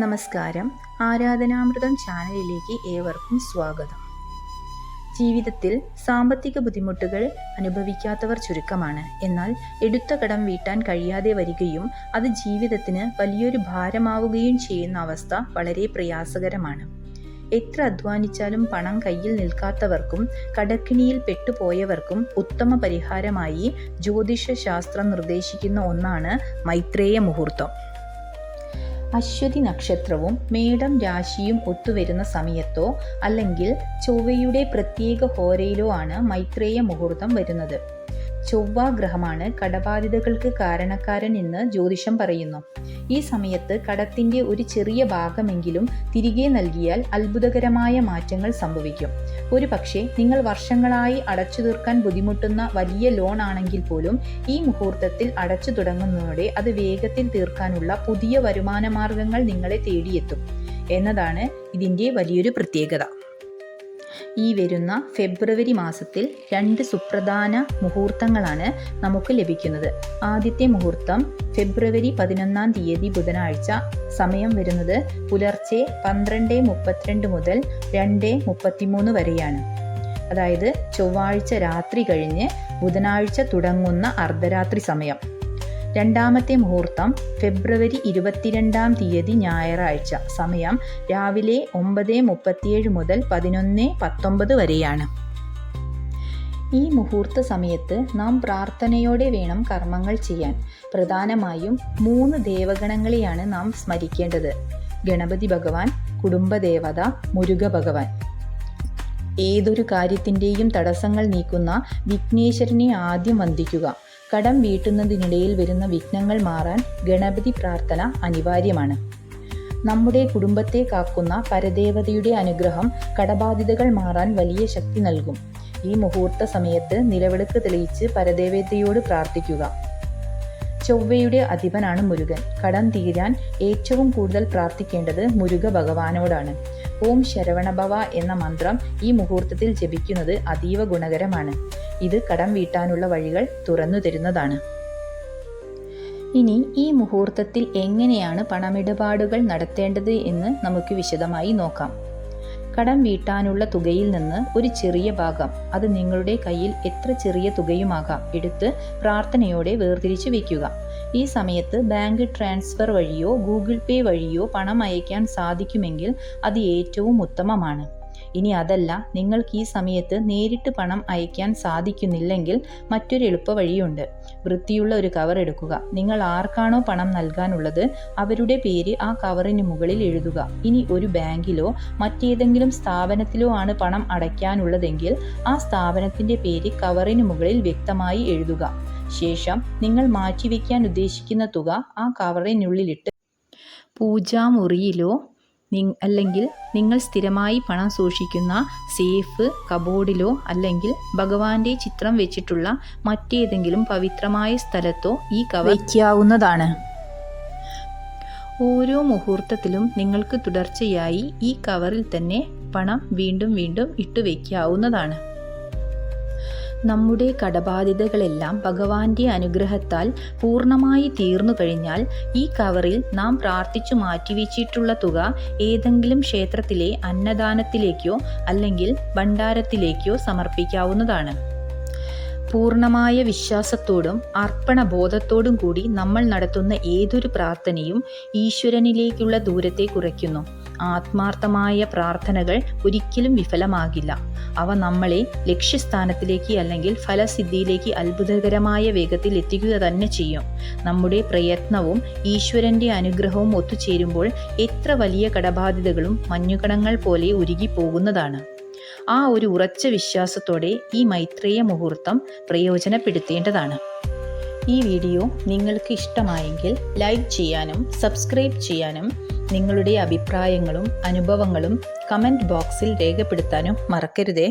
നമസ്കാരം. ആരാധനാമൃതം ചാനലിലേക്ക് ഏവർക്കും സ്വാഗതം. ജീവിതത്തിൽ സാമ്പത്തിക ബുദ്ധിമുട്ടുകൾ അനുഭവിക്കാത്തവർ ചുരുക്കമാണ്. എന്നാൽ എടുത്ത കടം വീട്ടാൻ കഴിയാതെ വരികയും അത് ജീവിതത്തിന് വലിയൊരു ഭാരമാവുകയും ചെയ്യുന്ന അവസ്ഥ വളരെ പ്രയാസകരമാണ്. എത്ര അധ്വാനിച്ചാലും പണം കയ്യിൽ നിൽക്കാത്തവർക്കും കടക്കിണിയിൽ പെട്ടുപോയവർക്കും ഉത്തമ പരിഹാരമായി ജ്യോതിഷ ശാസ്ത്രം നിർദ്ദേശിക്കുന്ന ഒന്നാണ് മൈത്രേയ മുഹൂർത്തം. അശ്വതി നക്ഷത്രവും മേടം രാശിയും ഒത്തുവരുന്ന സമയത്തോ അല്ലെങ്കിൽ ചൊവ്വയുടെ പ്രത്യേക ഹോരയിലോ ആണ് മൈത്രേയ മുഹൂർത്തം വരുന്നത്. ചൊവ്വ ഗ്രഹമാണ് കടബാധിതകൾക്ക് കാരണക്കാരൻ എന്ന് ജ്യോതിഷം പറയുന്നു. ഈ സമയത്ത് കടത്തിന്റെ ഒരു ചെറിയ ഭാഗമെങ്കിലും തിരികെ നൽകിയാൽ അത്ഭുതകരമായ മാറ്റങ്ങൾ സംഭവിക്കും. ഒരു പക്ഷേ നിങ്ങൾ വർഷങ്ങളായി അടച്ചു തീർക്കാൻ ബുദ്ധിമുട്ടുന്ന വലിയ ലോൺ ആണെങ്കിൽ പോലും ഈ മുഹൂർത്തത്തിൽ അടച്ചു തുടങ്ങുന്നതോടെ അത് വേഗത്തിൽ തീർക്കാനുള്ള പുതിയ വരുമാന മാർഗങ്ങൾ നിങ്ങളെ തേടിയെത്തും. എന്നതാണ് ഇതിന്റെ വലിയൊരു പ്രത്യേകത. ഈ വരുന്ന ഫെബ്രുവരി മാസത്തിൽ രണ്ട് സുപ്രധാന മുഹൂർത്തങ്ങളാണ് നമുക്ക് ലഭിക്കുന്നത്. ആദ്യത്തെ മുഹൂർത്തം ഫെബ്രുവരി പതിനൊന്നാം തീയതി ബുധനാഴ്ച. സമയം വരുന്നത് പുലർച്ചെ പന്ത്രണ്ട് മുപ്പത്തിരണ്ട് മുതൽ രണ്ട് മുപ്പത്തിമൂന്ന് വരെയാണ്. അതായത് ചൊവ്വാഴ്ച രാത്രി കഴിഞ്ഞ് ബുധനാഴ്ച തുടങ്ങുന്ന അർദ്ധരാത്രി സമയം. രണ്ടാമത്തെ മുഹൂർത്തം ഫെബ്രുവരി ഇരുപത്തിരണ്ടാം തീയതി ഞായറാഴ്ച. സമയം രാവിലെ ഒമ്പത് മുപ്പത്തിയേഴ് മുതൽ പതിനൊന്ന് പത്തൊമ്പത് വരെയാണ്. ഈ മുഹൂർത്ത സമയത്ത് നാം പ്രാർത്ഥനയോടെ വേണം കർമ്മങ്ങൾ ചെയ്യാൻ. പ്രധാനമായും മൂന്ന് ദേവഗണങ്ങളെയാണ് നാം സ്മരിക്കേണ്ടത്. ഗണപതി ഭഗവാൻ കുടുംബദേവത മുരുക ഭഗവാൻ ഏതൊരു കാര്യത്തിന്റെയും തടസ്സങ്ങൾ നീക്കുന്ന വിഘ്നേശ്വരനെ ആദ്യം വന്ദിക്കുക. കടം വീട്ടുന്നതിനിടയിൽ വരുന്ന വിഘ്നങ്ങൾ മാറാൻ ഗണപതി പ്രാർത്ഥന അനിവാര്യമാണ്. നമ്മുടെ കുടുംബത്തെ കാക്കുന്ന പരദേവതയുടെ അനുഗ്രഹം കടബാധിതകൾ മാറാൻ വലിയ ശക്തി നൽകും. ഈ മുഹൂർത്ത സമയത്ത് നിലവിളക്ക് തെളിയിച്ച് പരദേവതയോട് പ്രാർത്ഥിക്കുക. ചൊവ്വയുടെ അധിപനാണ് മുരുകൻ. കടം തീരാൻ ഏറ്റവും കൂടുതൽ പ്രാർത്ഥിക്കേണ്ടത് മുരുക ഭഗവാനോടാണ്. ഓം ശരവണഭവ എന്ന മന്ത്രം ഈ മുഹൂർത്തത്തിൽ ജപിക്കുന്നത് അതീവ ഗുണകരമാണ്. ഇത് കടം വീട്ടാനുള്ള വഴികൾ തുറന്നു തരുന്നതാണ്. ഇനി ഈ മുഹൂർത്തത്തിൽ എങ്ങനെയാണ് പണമിടപാടുകൾ നടത്തേണ്ടത് എന്ന് നമുക്ക് വിശദമായി നോക്കാം. കടം വീട്ടാനുള്ള തുകയിൽ നിന്ന് ഒരു ചെറിയ ഭാഗം അത് നിങ്ങളുടെ കയ്യിൽ എത്ര ചെറിയ തുകയുമാകാം എടുത്ത് പ്രാർത്ഥനയോടെ വേർതിരിച്ചു വയ്ക്കുക. ഈ സമയത്ത് ബാങ്ക് ട്രാൻസ്ഫർ വഴിയോ ഗൂഗിൾ പേ വഴിയോ പണം അയക്കാൻ സാധിക്കുമെങ്കിൽ അത് ഏറ്റവും ഉത്തമമാണ്. ഇനി അതല്ല നിങ്ങൾക്ക് ഈ സമയത്ത് നേരിട്ട് പണം അയക്കാൻ സാധിക്കുന്നില്ലെങ്കിൽ മറ്റൊരു എളുപ്പ വഴിയുണ്ട്. വൃത്തിയുള്ള ഒരു കവർ എടുക്കുക. നിങ്ങൾ ആർക്കാണോ പണം നൽകാനുള്ളത് അവരുടെ പേര് ആ കവറിന് മുകളിൽ എഴുതുക. ഇനി ഒരു ബാങ്കിലോ മറ്റേതെങ്കിലും സ്ഥാപനത്തിലോ ആണ് പണം അടയ്ക്കാനുള്ളതെങ്കിൽ ആ സ്ഥാപനത്തിന്റെ പേര് കവറിന് മുകളിൽ വ്യക്തമായി എഴുതുക. ശേഷം നിങ്ങൾ മാറ്റിവെക്കാൻ ഉദ്ദേശിക്കുന്ന തുക ആ കവറിനുള്ളിലിട്ട് പൂജാമുറിയിലോ അല്ലെങ്കിൽ നിങ്ങൾ സ്ഥിരമായി പണം സൂക്ഷിക്കുന്ന സേഫ് കബോർഡിലോ അല്ലെങ്കിൽ ഭഗവാന്റെ ചിത്രം വെച്ചിട്ടുള്ള മറ്റേതെങ്കിലും പവിത്രമായ സ്ഥലത്തോ ഈ കവർ വയ്ക്കാവുന്നതാണ്. ഓരോ മുഹൂർത്തത്തിലും നിങ്ങൾക്ക് തുടർച്ചയായി ഈ കവറിൽ തന്നെ പണം വീണ്ടും വീണ്ടും ഇട്ടു വയ്ക്കാവുന്നതാണ്. നമ്മുടെ കടബാധ്യതകളെല്ലാം ഭഗവാന്റെ അനുഗ്രഹത്താൽ പൂർണമായി തീർന്നു കഴിഞ്ഞാൽ ഈ കവറിൽ നാം പ്രാർത്ഥിച്ചു മാറ്റിവെച്ചിട്ടുള്ള തുക ഏതെങ്കിലും ക്ഷേത്രത്തിലെ അന്നദാനത്തിലേക്കോ അല്ലെങ്കിൽ ഭണ്ഡാരത്തിലേക്കോ സമർപ്പിക്കാവുന്നതാണ്. പൂർണമായ വിശ്വാസത്തോടും അർപ്പണബോധത്തോടും കൂടി നമ്മൾ നടത്തുന്ന ഏതൊരു പ്രാർത്ഥനയും ഈശ്വരനിലേക്കുള്ള ദൂരത്തെ കുറയ്ക്കുന്നു. ആത്മാർത്ഥമായ പ്രാർത്ഥനകൾ ഒരിക്കലും വിഫലമാകില്ല. അവ നമ്മളെ ലക്ഷ്യസ്ഥാനത്തിലേക്ക് അല്ലെങ്കിൽ ഫലസിദ്ധിയിലേക്ക് അത്ഭുതകരമായ വേഗത്തിൽ എത്തിക്കുക തന്നെ ചെയ്യും. നമ്മുടെ പ്രയത്നവും ഈശ്വരന്റെ അനുഗ്രഹവും ഒത്തുചേരുമ്പോൾ എത്ര വലിയ കടബാധ്യതകളും മഞ്ഞുകണങ്ങൾ പോലെ ഉരുകി പോകുന്നതാണ് ആ ഒരു ഉറച്ച വിശ്വാസത്തോടെ ഈ മൈത്രേയ മുഹൂർത്തം പ്രയോജനപ്പെടുത്തേണ്ടതാണ്. ഈ വീഡിയോ നിങ്ങൾക്ക് ഇഷ്ടമായെങ്കിൽ ലൈക്ക് ചെയ്യാനും സബ്സ്ക്രൈബ് ചെയ്യാനും നിങ്ങളുടെ അഭിപ്രായങ്ങളും അനുഭവങ്ങളും കമന്റ് ബോക്സിൽ രേഖപ്പെടുത്താനും മറക്കരുതേ.